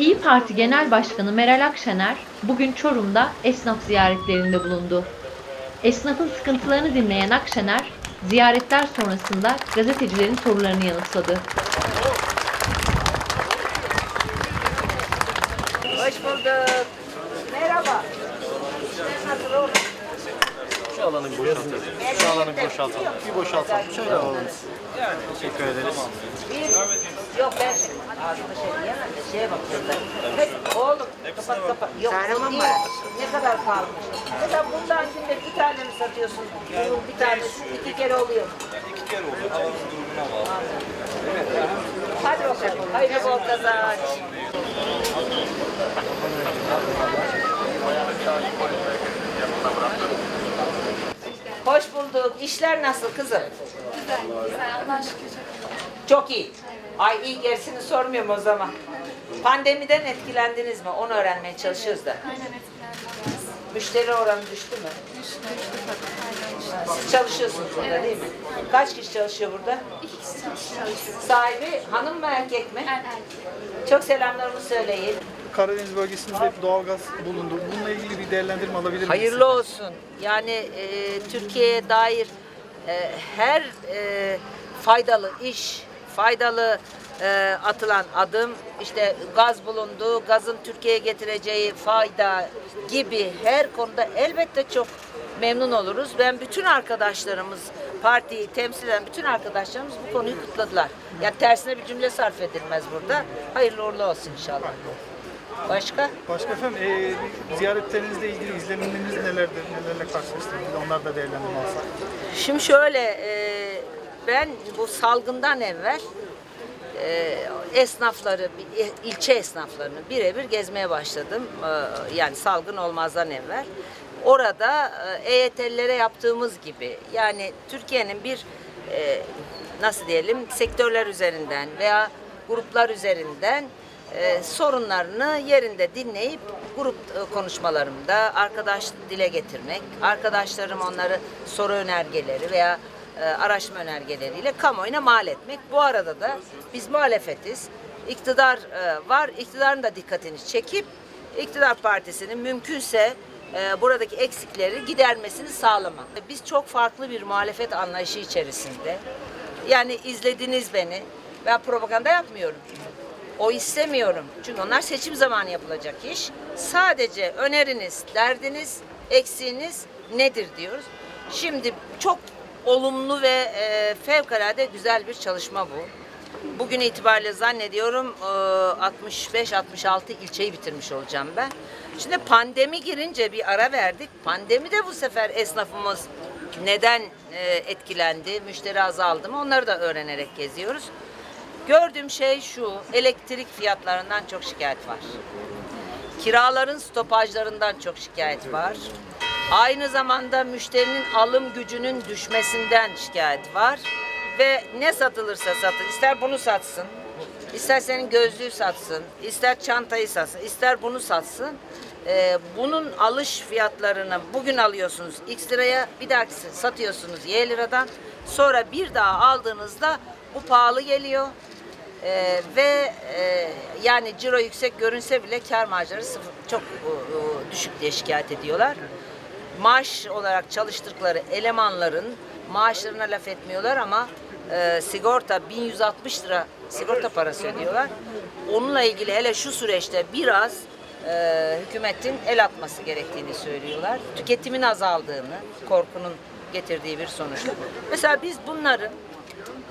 İyi Parti Genel Başkanı Meral Akşener bugün Çorum'da esnaf ziyaretlerinde bulundu. Esnafın sıkıntılarını dinleyen Akşener, ziyaretler sonrasında gazetecilerin sorularını yanıtladı. Hoş bulduk. Merhaba. Nasıl? Şu alanı bir boşaltalım. Şu alanı bir boşaltalım. Bir boşaltalım. Şöyle alalım. Teşekkür ederiz. Bir, yok ben ağzıma şey diyemem de şeye bakıyorum ben. Hep, oğlum kapat kapat. Yok bu değil. Ne kadar kalmış? Mesela bundan günde bir tane mi satıyorsun? Bunun bir tanesi iki kere oluyor. İki kere oluyor. Havanın durumuna bağlı. Hadi bakalım. Hayırlı bol kazanç. Hoş bulduk. İşler nasıl kızım? Güzel, güzel. Allah şükür çok iyi. Çok iyi. Ay iyi gerisini sormuyorum o zaman. Pandemiden etkilendiniz mi? Onu öğrenmeye çalışıyoruz da. Aynen etkilendim biraz. Müşteri oranı düştü mü? Düştü. Siz çalışıyorsunuz burada değil mi? Kaç kişi çalışıyor burada? İki kişi çalışıyoruz. Sahibi hanım mı erkek mi? Erkek. Çok selamlarımı söyleyin. Karadeniz bölgesinde doğalgaz bulundu. Bununla ilgili bir değerlendirme alabilir miyiz? Hayırlı olsun. Yani e, Türkiye'ye dair e, her e, faydalı iş, faydalı e, atılan adım, işte gaz bulundu, gazın Türkiye'ye getireceği fayda gibi her konuda elbette çok memnun oluruz. Ben bütün arkadaşlarımız, partiyi temsil eden bütün arkadaşlarımız bu konuyu kutladılar. Yani tersine bir cümle sarf edilmez burada. Hayırlı uğurlu olsun inşallah. Başka? Başka efendim, e, ziyaretlerinizle ilgili izlenimleriniz nelerdir? Nelerle karşılaştınız? Onlar da değerlendirme alsak. Şimdi şöyle, e, ben bu salgından evvel e, esnafları, il- ilçe esnaflarını birebir gezmeye başladım. E, yani salgın olmazdan evvel. Orada e, EYT'lilere yaptığımız gibi, yani Türkiye'nin bir e, nasıl diyelim sektörler üzerinden veya gruplar üzerinden e, sorunlarını yerinde dinleyip grup e, konuşmalarımda arkadaş dile getirmek, arkadaşlarım onları soru önergeleri veya araştırma önergeleriyle kamuoyuna mal etmek. Bu arada da biz muhalefetiz. İktidar e, var, iktidarın da dikkatini çekip iktidar partisinin mümkünse e, buradaki eksikleri gidermesini sağlamak. Biz çok farklı bir muhalefet anlayışı içerisinde. Yani izlediniz beni. Ben propaganda yapmıyorum. O istemiyorum. Çünkü onlar seçim zamanı yapılacak iş. Sadece öneriniz, derdiniz, eksiğiniz nedir diyoruz. Şimdi çok olumlu ve e, fevkalade güzel bir çalışma bu. Bugün itibariyle zannediyorum e, 65-66 ilçeyi bitirmiş olacağım ben. Şimdi pandemi girince bir ara verdik. Pandemi de bu sefer esnafımız neden e, etkilendi, müşteri azaldı mı onları da öğrenerek geziyoruz. Gördüğüm şey şu, elektrik fiyatlarından çok şikayet var. Kiraların stopajlarından çok şikayet var. Aynı zamanda müşterinin alım gücünün düşmesinden şikayet var. Ve ne satılırsa satın, ister bunu satsın, ister senin gözlüğü satsın, ister çantayı satsın, ister bunu satsın. Ee, bunun alış fiyatlarını bugün alıyorsunuz X liraya, bir dahaki satıyorsunuz Y liradan. Sonra bir daha aldığınızda bu pahalı geliyor. Ee, ve e, yani ciro yüksek görünse bile kar marjları sıfır, çok e, e, düşük diye şikayet ediyorlar. Maaş olarak çalıştıkları elemanların maaşlarına laf etmiyorlar ama e, sigorta 1160 lira sigorta parası ödüyorlar. Onunla ilgili hele şu süreçte biraz e, hükümetin el atması gerektiğini söylüyorlar. Tüketimin azaldığını, korkunun getirdiği bir sonuç. Mesela biz bunları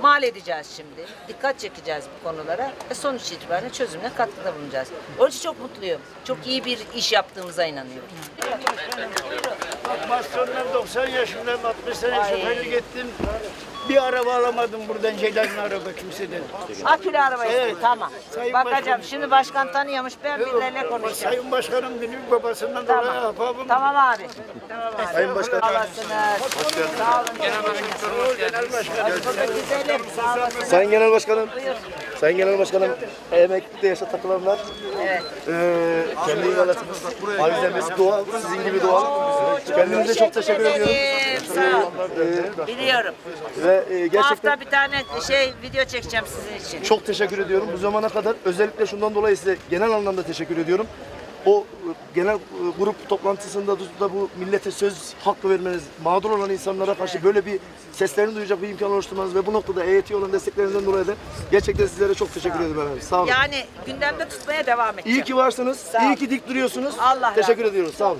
mal edeceğiz şimdi. Dikkat çekeceğiz bu konulara ve sonuç itibariyle çözümüne katkıda bulunacağız. Onun için çok mutluyum. Çok iyi bir iş yaptığımıza inanıyorum. Masonlar 90 yaşındayım, 60 sene şoförlük ettim. Bir araba alamadım buradan Ceylan'ın araba kimseden. Akülü araba Evet. istedim. Tamam. Sayın Bakacağım. Başkanım. Şimdi başkan tanıyormuş. Ben birilerine konuşacağım. Sayın Başkanım benim babasından dolayı Tamam. ahbabım. Tamam abi. Tamam abi. Sayın Başkan. Sağ olasınız. Sağ olun. Genel Başkanım. Sağ olasınız. Sayın Genel Başkanım, Buyur. Sayın Genel Başkanım, emeklilikte yaşa takılanlar, Evet. eee kendi imalatımız, malzememiz doğal, sizin gibi doğal. Kendinize çok teşekkür ediyorum. Sağ ol. Biliyorum. Ve e, Bu gerçekten hafta bir tane şey video çekeceğim sizin için. çok teşekkür ediyorum. Bu zamana kadar özellikle şundan dolayı size genel anlamda teşekkür ediyorum. O e, genel e, grup toplantısında da bu millete söz hakkı vermeniz, mağdur olan insanlara karşı böyle bir seslerini duyacak bir imkan oluşturmanız ve bu noktada EYT olan desteklerinizden dolayı da gerçekten sizlere çok teşekkür ederim efendim. Sağ olun. Yani gündemde tutmaya devam edeceğim. İyi ki varsınız. iyi ki dik duruyorsunuz. Allah razı teşekkür olsun. ediyoruz. Sağ olun.